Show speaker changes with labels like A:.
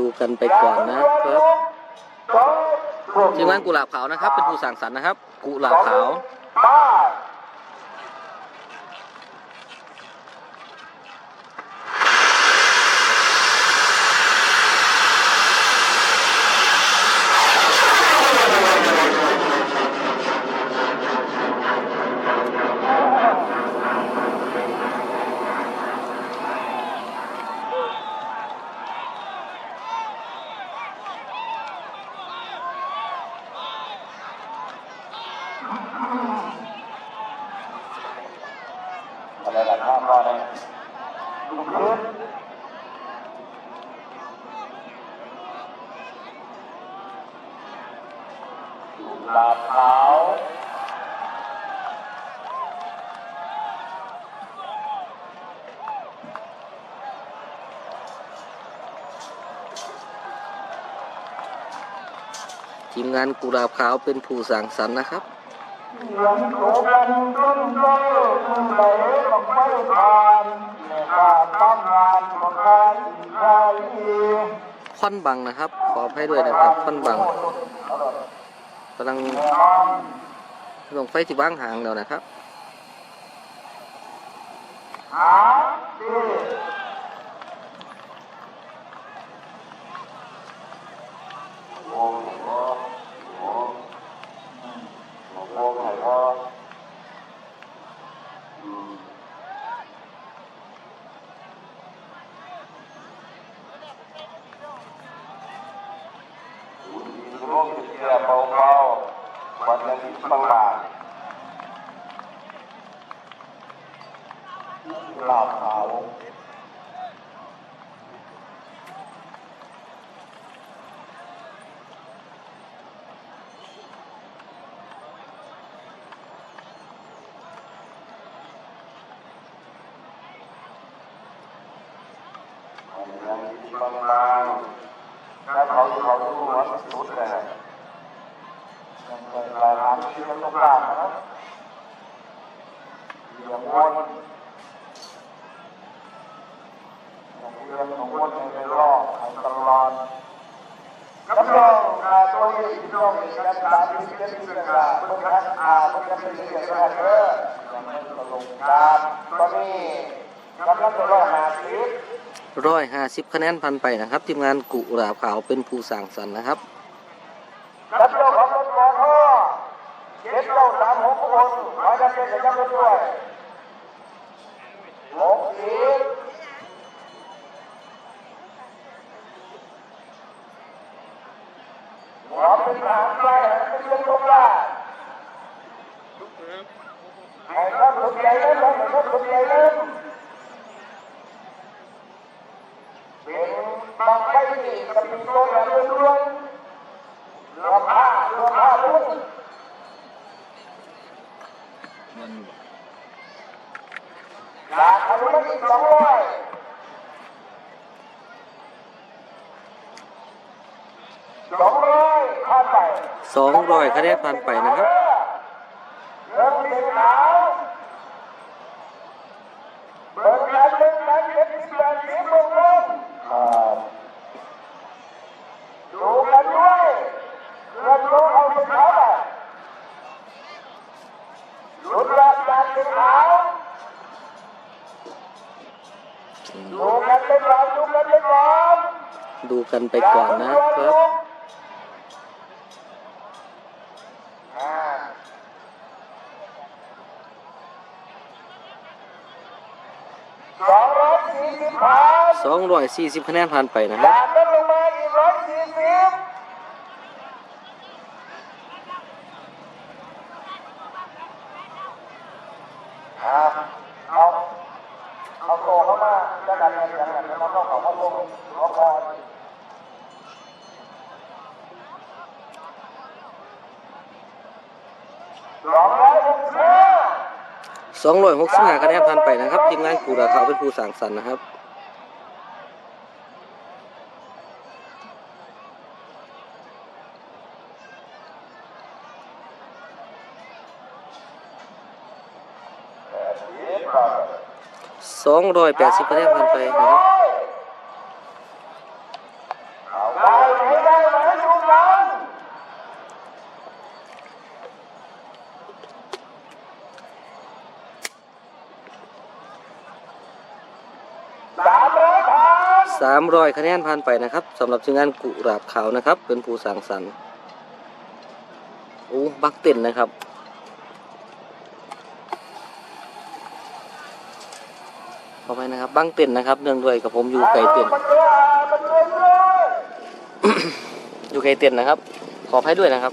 A: ดูกันไปก่อนนะครับทีมงานกุหลาบขาวนะครับ เป็นผู้สั่งสรรค์นะครับ กุหลาบขาว
B: อะไรล่ะข้ามรอเลยดูพื้นลาบขาว
A: ทีมงานกุหลาบขาวเป็นผู้สั่งสรรค์นะครับ
B: เสียงโสกันต้นเจ้าทุ่งไหลบอกไม่ผ่านการทำงานของใครใคร
A: ค่อนบังนะครับ ขออภัยด้วยนะครับค่อนบังกำลังลงไฟที่บ้างหางแล้วนะครับ
B: หาดีโอ้โหโอ้โหโอ้โหไข่พออืม อุ่นดีร่มเสียเบาๆวันละนิดบางๆลาบขาวยังมีบางรางถ้าเขาเขาดูหัวสุดเลยมันเป็นรายงานที่มันต้องการนะอย่างวนอย่างเรื่องของวนในรอบของตลอดรับรองกาตัวนี้ที่ต้องมีการสารที่เจะมีการการเพื่อคัดอาพื่อจะเป็นเรื่องกาเอออย่างนั้นตลงการตอนนี้กำลังจะรอหาชีวิต
A: ร้อยห้าสิบคะแนนพันไปนะครับ ทีมงานกุหลาบขาวเป็นผู้สั่งสรรค์นะครับ
B: รับเจ้าของรถมอเตอเจ็ดเก้าสามหกคนขอให้ท่านเป็นประจำรถด้วยหกสิบหัวเป็นทหารไปเป็นเรื่องตรงได้ให้ท่านสนใจเล่นให้ท่านสนใจเล่นเป็น บางไฟที่กับมีโตอย่างเรื่อยๆรวมผ้ารวมผ้าด้วยจากอนุมัติสองร้อยสองร้อยข้ามไป
A: สองร้อยคะแนนพันไปนะครับ
B: เริ่มเป็นหนาวเบิกการเบิกการเจ็ดสิบแปดสิบลงลงดูกันด้วยเงินลงเอาไปขายไป ลุกลับจากสีขาวดูกันไปก่อนดูกันไปก่อน
A: ดูกันไปก่อนนะครับ
B: อ่าสองร้อยสี่สิบขาว
A: สองร้อยสี่สิบคะแนนพันไปนะค
B: จา
A: รับ
B: กนั้นลงมาอีกร้อยสี่สิบอ่าเอาเอาโตเข้ามาจะดันเงินอย่างนั้นแล้วก็เขาเข้าลงรอคอย สองร้อยหกสิบห้า
A: คะแนนพันไปนะครับทีมงานกุหลาบขาเป็นผู้สั่งสรรค์นะครับสองร้อยแปดสิบคะแนนพันไปนะครับ 300คะแนนผ่านไปนะครับสำหรับชื่องานกุหลาบขาวนะครับ เป็นผู้สังสรรค์โอ้บักเต็นนะครับขอไปนะครับบังเต็นนะครับเนื่องด้วยกับผมอยู่ไก่เต็น
B: อยู่
A: ไก่เต็นนะครับ ขออภัด้วยนะครับ